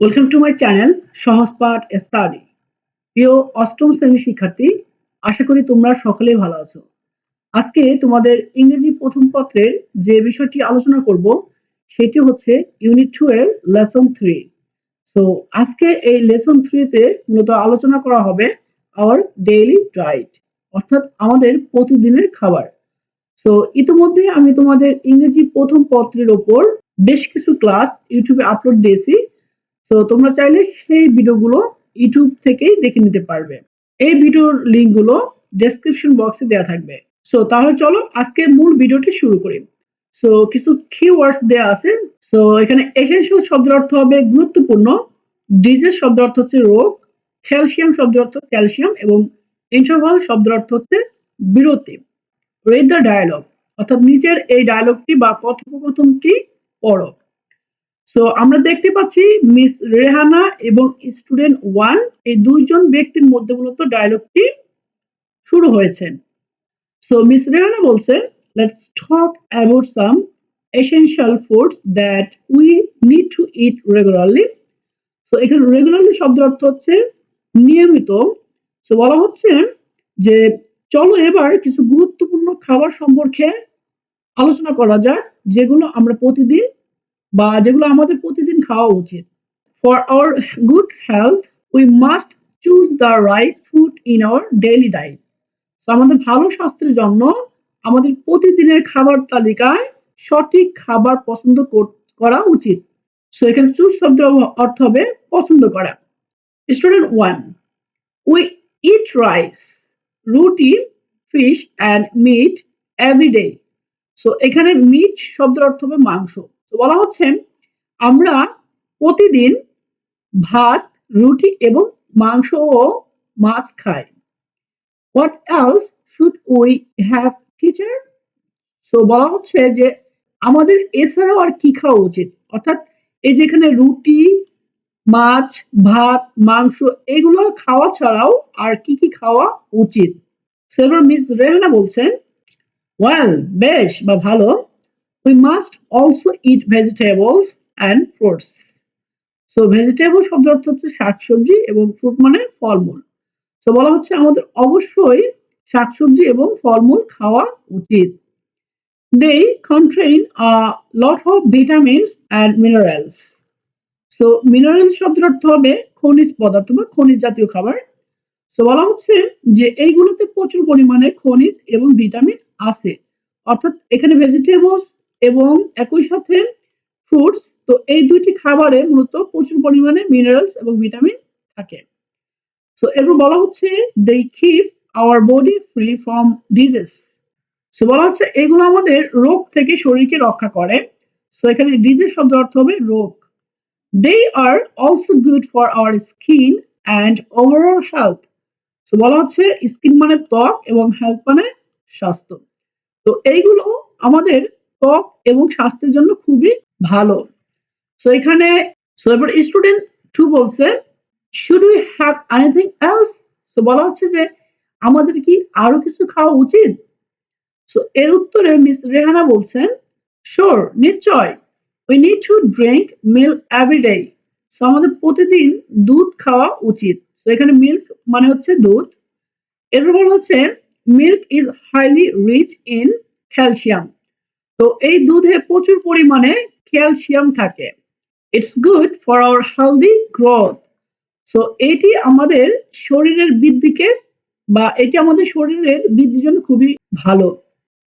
Welcome to my channel Sahajpath study প্রিয় অষ্টম শ্রেণির শিক্ষার্থী, আশা করি তোমরা সকলেই ভালো আছো। আজকে তোমাদের ইংরেজি প্রথম পত্রের যে বিষয়টি আলোচনা করব, সেটি হচ্ছে ইউনিট টু এর লেসন থ্রি সো আজকে এই লেসন থ্রিতে মূলত আলোচনা করা হবে আওয়ার ডেইলি ডাইট অর্থাৎ আমাদের প্রতিদিনের খাবার। সো ইতিমধ্যে আমি তোমাদের ইংরেজি প্রথম পত্রের ওপর বেশ কিছু ক্লাস ইউটিউবে আপলোড দিয়েছি। তো তোমরা চাইলে সেই ভিডিওগুলো ইউটিউব থেকেই দেখে নিতে পারবে। এই ভিডিওর লিঙ্কগুলো ডেসক্রিপশন বক্সে দেওয়া থাকবে। সো তাহলে চলো আজকে মূল ভিডিওটি শুরু করি। সো কিছু কিওয়ার্ডস দেওয়া আছে। সো এখানে এসেন্সিয়াল শব্দের অর্থ হবে গুরুত্বপূর্ণ। ডিজেস শব্দের অর্থ হচ্ছে রোগ। ক্যালসিয়াম শব্দের অর্থ ক্যালসিয়াম এবং ইন্টারভাল শব্দের অর্থ হচ্ছে বিরতি। রেড দ্য ডায়ালগ অর্থাৎ নিচের এই ডায়ালগটি বা কথোপকথনটি পড়ো। সো আমরা দেখতে পাচ্ছি মিস রেহানা এবং স্টুডেন্ট ওয়ান, এই দুইজন ব্যক্তির মধ্যে মূলত ডায়লগটি শুরু হয়েছে। সো মিস রেহানা বলছে let's talk about some essential foods that we need to eat regularly so এখানে রেগুলারলি শব্দের অর্থ হচ্ছে নিয়মিত। সো বলা হচ্ছে যে, চলো এবার কিছু গুরুত্বপূর্ণ খাবার সম্পর্কে আলোচনা করা যাক, যেগুলো আমরা প্রতিদিন বা যেগুলো আমাদের প্রতিদিন খাওয়া উচিত। For our good health we must choose the right food in our daily diet তো আমাদের ভালো স্বাস্থ্যের জন্য আমাদের প্রতিদিনের খাবার তালিকায় সঠিক খাবার পছন্দ করা উচিত। সো এখানে চুজ শব্দের অর্থ হবে পছন্দ করা। Student one we eat rice roti fish and meat everyday so এখানে মিট শব্দের অর্থ হবে মাংস। বলা হচ্ছে আমরা প্রতিদিন ভাত, রুটি এবং মাংস ও মাছ খাই। What else should we have teacher so বলা হচ্ছে যে আমাদের এছাড়াও আর কি খাওয়া উচিত? অর্থাৎ এই যেখানে রুটি, মাছ, ভাত, মাংস এগুলো খাওয়া ছাড়াও আর কি কি খাওয়া উচিত? সেবার মিস রেহানা বলছেন ওয়েল বেশ বা ভালো। We must also eat vegetables and fruits. So vegetable শব্দ অর্থ হচ্ছে শাকসবজি এবং ফ্রুট মানে ফলমূল। তো বলা হচ্ছে আমাদের অবশ্যই শাকসবজি এবং ফলমূল খাওয়া উচিত। They contain a lot of vitamins and minerals so mineral শব্দের অর্থ হবে খনিজ পদার্থ বা খনিজ জাতীয় খাবার। সো বলা হচ্ছে যে এইগুলোতে প্রচুর পরিমাণে খনিজ এবং ভিটামিন আছে। অর্থাৎ এখানে ভেজিটেবলস এবং একই সাথে ফ্রুটস তো এই দুইটি খাবারে মূলত প্রচুর পরিমাণে মিনারেলস এবং ভিটামিন থাকে। সো এরপর বলা হচ্ছে they keep our body free from disease so বলা হচ্ছে এগুলো আমাদের রোগ থেকে শরীরকে রক্ষা করে। সো এখানে ডিজিজ শব্দ অর্থ হবে রোগ। They are also good for our skin and overall health so বলা হচ্ছে স্কিন মানে ত্বক এবং হেলথ মানে স্বাস্থ্য। তো এইগুলো আমাদের ত্বক এবং স্বাস্থ্যের জন্য খুবই ভালো। সো এখানে স্টুডেন্ট টু বলছে should we have anything else so বলা হচ্ছে যে, আমাদের কি আরও কিছু খাওয়া উচিত? সো এর উত্তরে মিস রেহানা বলছেন শোর নিশ্চয়। We need to drink milk every day so আমাদের প্রতিদিন দুধ খাওয়া উচিত। তো এখানে মিল্ক মানে হচ্ছে দুধ। এরপর হচ্ছে milk is highly rich in calcium তো এই দুধে প্রচুর পরিমাণে ক্যালসিয়াম থাকে। It's good for our healthy growth so এটি আমাদের শরীরের বৃদ্ধিকে বা এটি আমাদের শরীরের বৃদ্ধির জন্য খুবই ভালো।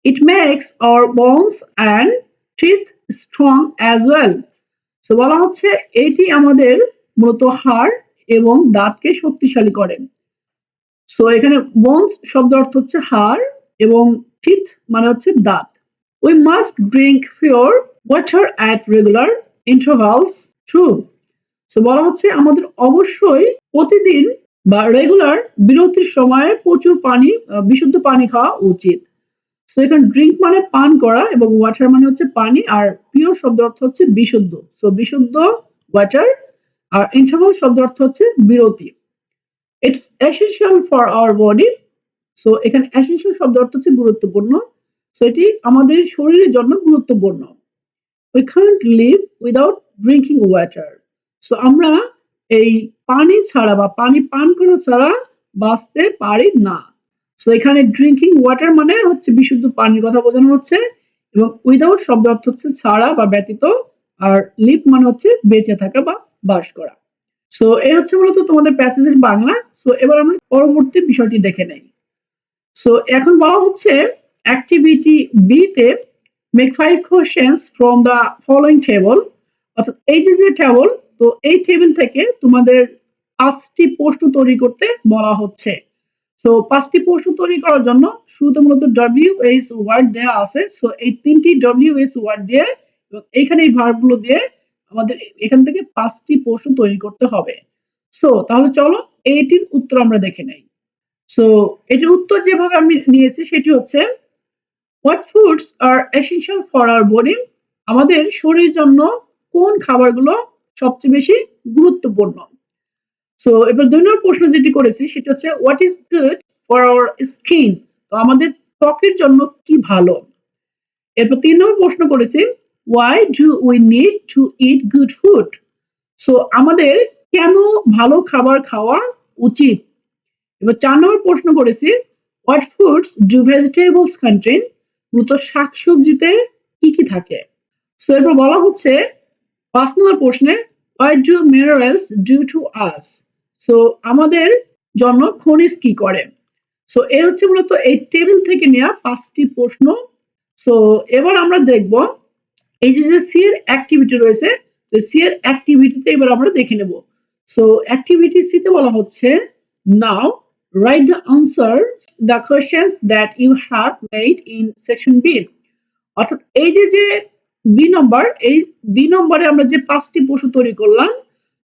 It makes our bones and teeth strong as well so বলা হচ্ছে এটি আমাদের মূলত হাড় এবং দাঁতকে শক্তিশালী করে। সো এখানে বোনস শব্দ অর্থ হচ্ছে হাড় এবং টিথ মানে হচ্ছে দাঁত। We must drink pure water at regular intervals too. So বলা হচ্ছে আমাদের অবশ্যই প্রতিদিন বা রেগুলার বিরতির সময়ে প্রচুর পানি বিশুদ্ধ পানি খাওয়া উচিত। সো এখানে ড্রিঙ্ক মানে পান করা এবং ওয়াটার মানে হচ্ছে পানি আর পিওর শব্দ অর্থ হচ্ছে বিশুদ্ধ। সো বিশুদ্ধ ওয়াটার আর ইন্টারভাল শব্দ অর্থ হচ্ছে বিরতি। It's essential for our body so এখানে এসেনশিয়াল শব্দ অর্থ হচ্ছে গুরুত্বপূর্ণ। সেটি আমাদের শরীরের জন্য গুরুত্বপূর্ণ। We can't live without drinking water so আমরা এই পানি ছাড়া বা পানি পান করা ছাড়া বাঁচতে পারি না। সো এখানে ড্রিঙ্কিং ওয়াটার মানে হচ্ছে বিশুদ্ধ পানির কথা বোঝানো হচ্ছে এবং উইদাউট শব্দ অর্থ হচ্ছে ছাড়া বা ব্যতীত, আর লিপ মানে হচ্ছে বেঁচে থাকা বা বাস করা। সো এই হচ্ছে মূলত তোমাদের প্যাসেজের বাংলা। সো এবার আমরা পরবর্তী বিষয়টি দেখে নেই। সো এখন বলা হচ্ছে অ্যাক্টিভিটি বি তে make five questions from the following table অর্থাৎ এই যে যে টেবল তো এই টেবিল থেকে তোমাদের পাঁচটি প্রশ্ন তৈরি করতে বলা হচ্ছে। সো পাঁচটি প্রশ্ন তৈরি করার জন্য শুরুতে মূলত ডব্লিউ এইচ ওয়ার্ড দেওয়া আছে। সো এই তিনটি ডব্লিউ এইচ ওয়ার্ড দিয়ে এবং এইখানে এই ভার্বগুলো দিয়ে আমাদের এখান থেকে পাঁচটি প্রশ্ন তৈরি করতে হবে। সো তাহলে চলো এইটির উত্তর আমরা দেখে নেই। সো এটির উত্তর যেভাবে আমি নিয়েছি সেটি হচ্ছে what foods are essential for our body আমাদের শরীরের জন্য কোন খাবারগুলো সবচেয়ে বেশি গুরুত্বপূর্ণ? সো এবার দুই নম্বর প্রশ্ন যেটি করেছি, সেটা হচ্ছে what is good for our skin তো আমাদের ত্বকের জন্য কি ভালো? এরপর তিন নম্বর প্রশ্ন করেছি why do we need to eat good food so আমাদের কেন ভালো খাবার খাওয়া উচিত? এবার চার নম্বর প্রশ্ন করেছি what foods do vegetables contain মূলত শাকসবজিতে কি কি থাকে? সো এরপর বলা হচ্ছে, পাঁচ নম্বর প্রশ্নে why do minerals do to us. So আমাদের জন্য খনিজ কি করে? সো এই হচ্ছে মূলত এই টেবিল থেকে নেওয়া পাঁচটি প্রশ্ন। সো এবার আমরা দেখব, এই যে যে সি এর অ্যাক্টিভিটি রয়েছে, তো সি এর অ্যাক্টিভিটিতে এবার আমরা দেখে নেব। সো অ্যাক্টিভিটি সি তে বলা হচ্ছে নাও write the answer the questions that you have made in section B. অর্থাৎ এই যে যে বি নম্বর এই বি নম্বরে আমরা যে পাঁচটি প্রশ্ন তৈরি করলাম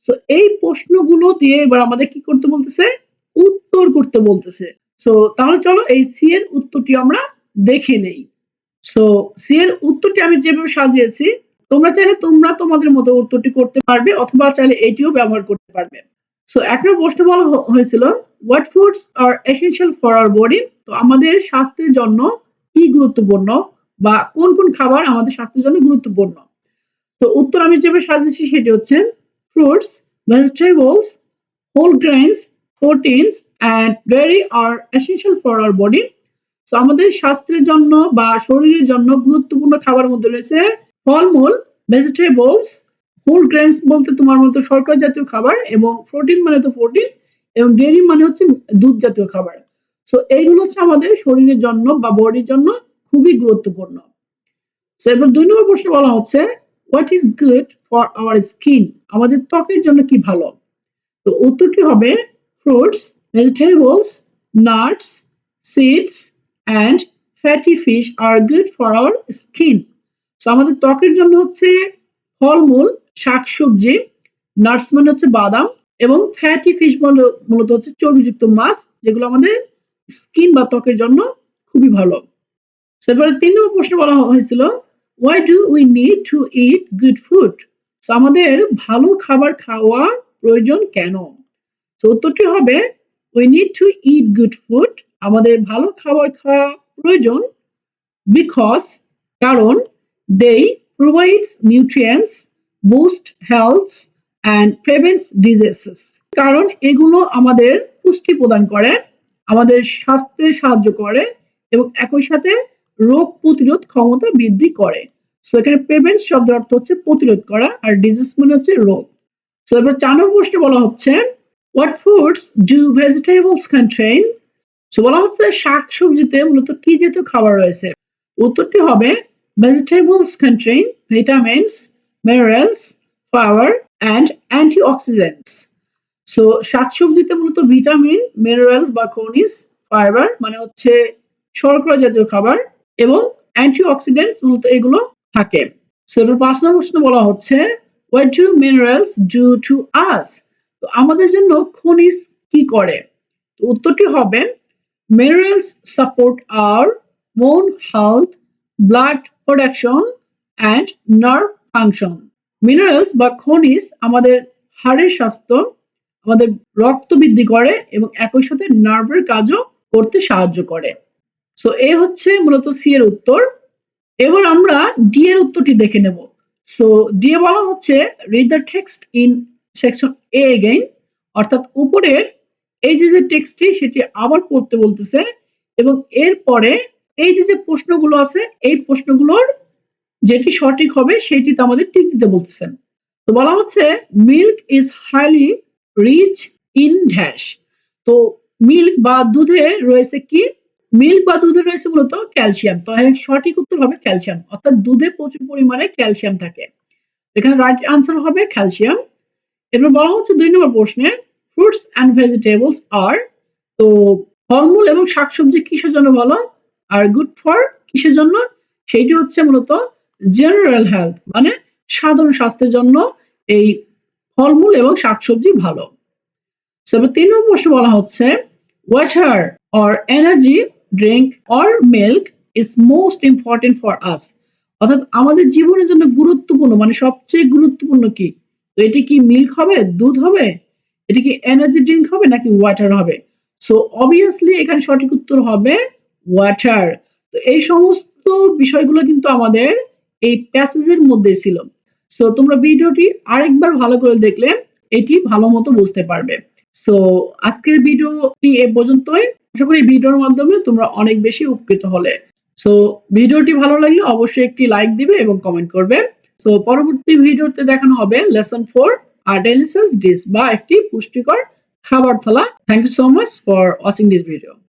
তো এই প্রশ্নগুলো দিয়ে এবার আমাদের কি করতে বলতেছে? উত্তর করতে বলতেছে। সো তাহলে চলো এই সি এর উত্তরটি আমরা দেখে নেই। সো সি এর উত্তরটি আমি যেভাবে সাজিয়েছি, তোমরা চাইলে তোমরা তোমাদের মতো উত্তরটি করতে পারবে, অথবা চাইলে এটিও ব্যবহার করতে পারবে। সো এক নম্বর প্রশ্ন বলা হয়েছিল what foods are essential for our body তো আমাদের স্বাস্থ্যের জন্য কি গুরুত্বপূর্ণ বা কোন কোন খাবার আমাদের স্বাস্থ্যের জন্য গুরুত্বপূর্ণ? তো উত্তর আমি যেভাবে সাজিয়েছি সেটি হচ্ছে fruits vegetables whole grains proteins and dairy are essential for our body তো আমাদের স্বাস্থ্যের জন্য বা শরীরের জন্য গুরুত্বপূর্ণ খাবারের মধ্যে রয়েছে ফলমূল ভেজিটেবলস হোল গ্রেনস বলতে তোমার মতো শর্করা জাতীয় খাবার এবং প্রোটিন মানে তো প্রোটিন এবং ডেয়ারি মানে হচ্ছে দুধ জাতীয় খাবার। সো এইগুলো হচ্ছে আমাদের শরীরের জন্য বা বডির জন্য খুবই গুরুত্বপূর্ণ। সো এবার দুই নম্বর প্রশ্ন বলা হচ্ছে what is good for our skin আমাদের ত্বকের জন্য কি ভালো? তো উত্তরটি হবে fruits vegetables nuts seeds and fatty fish are good for our skin so আমাদের ত্বকের জন্য হচ্ছে ফলমূল শাকসবজি নাটস মানে হচ্ছে বাদাম এবং ফ্যাটি ফিশ মূলত হচ্ছে চর্বিযুক্ত মাছ যেগুলো আমাদের স্কিন বা ত্বকের জন্য খুবই ভালো। So, তিন নম্বর প্রশ্ন বলা হয়েছিল why do we need to eat good food আমাদের ভালো খাবার খাওয়া প্রয়োজন কেন? তো উত্তরটি হবে we need to eat good food আমাদের ভালো খাবার খাওয়া প্রয়োজন বিকজ কারণ they provides nutrients boost health, and prevents diseases. কারণ এগুলো আমাদের পুষ্টি প্রদান করে, আমাদের স্বাস্থ্যে সাহায্য করে এবং একই সাথে রোগ প্রতিরোধ ক্ষমতা বৃদ্ধি করে। সো এখানে প্রিভেন্ট শব্দের অর্থ হচ্ছে প্রতিরোধ করা আর ডিজিজ মানে হচ্ছে রোগ। সো এবার চার নম্বর প্রশ্নে বলা হচ্ছে what foods do vegetables contain so বলা হচ্ছে শাকসবজিতে মূলত কি জাতীয় খাবার রয়েছে? উত্তরটি হবে vegetables contain vitamins minerals fibre and antioxidants so শাকসবজিতে মূলত ভিটামিন মিনারেলস বা খনিজ ফাইবার মানে হচ্ছে শর্করা জাতীয় খাবার এবং অ্যান্টিঅক্সিডেন্টস মূলত এগুলো থাকে। সো এবার পাঁচ নম্বর প্রশ্ন বলা হচ্ছে what do minerals do to us তো আমাদের জন্য খনিজ কি করে? উত্তরটি হবে minerals support our bone health blood production and nerve function minerals বা খনিজ আমাদের হাড়ের স্বাস্থ্য, আমাদের রক্ত বৃদ্ধি করে এবং একই সাথে নার্ভের কাজও করতে সাহায্য করে। সো এ হচ্ছে মূলত সি এর উত্তর। এবার আমরা ডি এর উত্তরটি দেখে নেব। সো ডি এ বলা হচ্ছে read the text in section A again অর্থাৎ উপরের এই যে যে টেক্সটটি সেটি আবার পড়তে বলতেছে এবং এরপরে এই যে প্রশ্নগুলো আছে, এই প্রশ্নগুলোর যেটি সঠিক হবে সেটিতে আমাদের টিক দিতে বলতেছেন। তো বলা হচ্ছে milk is highly rich in dash তো মিল্ক বা দুধে রয়েছে কি? মিল্ক বা দুধে রয়েছে মূলত ক্যালসিয়াম তো সঠিক উত্তর হবে ক্যালসিয়াম অর্থাৎ দুধে প্রচুর পরিমাণে ক্যালসিয়াম থাকে। এখানে রাইট আনসার হবে ক্যালসিয়াম এবার বলা হচ্ছে, দুই নম্বর প্রশ্নে ফ্রুটস অ্যান্ড ভেজিটেবলস আর তো ফলমূল এবং শাকসবজি কিসের জন্য ভালো আর গুড ফর কিসের জন্য? সেইটি হচ্ছে মূলত জেনারেল হেলথ মানে সাধারণ স্বাস্থ্যের জন্য এই ফলমূল এবং শাকসবজি ভালো। তিন নম্বর প্রশ্ন বলা হচ্ছে water or energy drink or milk is most important for us অর্থাৎ আমাদের জীবনের জন্য গুরুত্বপূর্ণ মানে সবচেয়ে গুরুত্বপূর্ণ কি? তো এটি কি মিল্ক হবে, দুধ হবে? এটি কি এনার্জি ড্রিঙ্ক হবে নাকি ওয়াটার হবে? সো অবভিয়াসলি এখানে সঠিক উত্তর হবে ওয়াটার তো এই সমস্ত বিষয়গুলো কিন্তু আমাদের এই প্যাসেজের মধ্যে ছিল। সো তোমরা ভিডিওটি আরেকবার ভালো করে দেখলে এটি ভালো মতো বুঝতে পারবে। সো আজকের ভিডিওটি এ পর্যন্তই। আশা করি ভিডিওর মাধ্যমে তোমরা অনেক বেশি উপকৃত হলে। সো ভিডিওটি ভালো লাগলে অবশ্যই একটি লাইক দিবে এবং কমেন্ট করবে। সো পরবর্তী ভিডিওতে দেখানো হবে লেসন ফোর আর্টেলিসেন্স ডিস বা একটি পুষ্টিকর খাবার থালা। Thank you so much for watching this video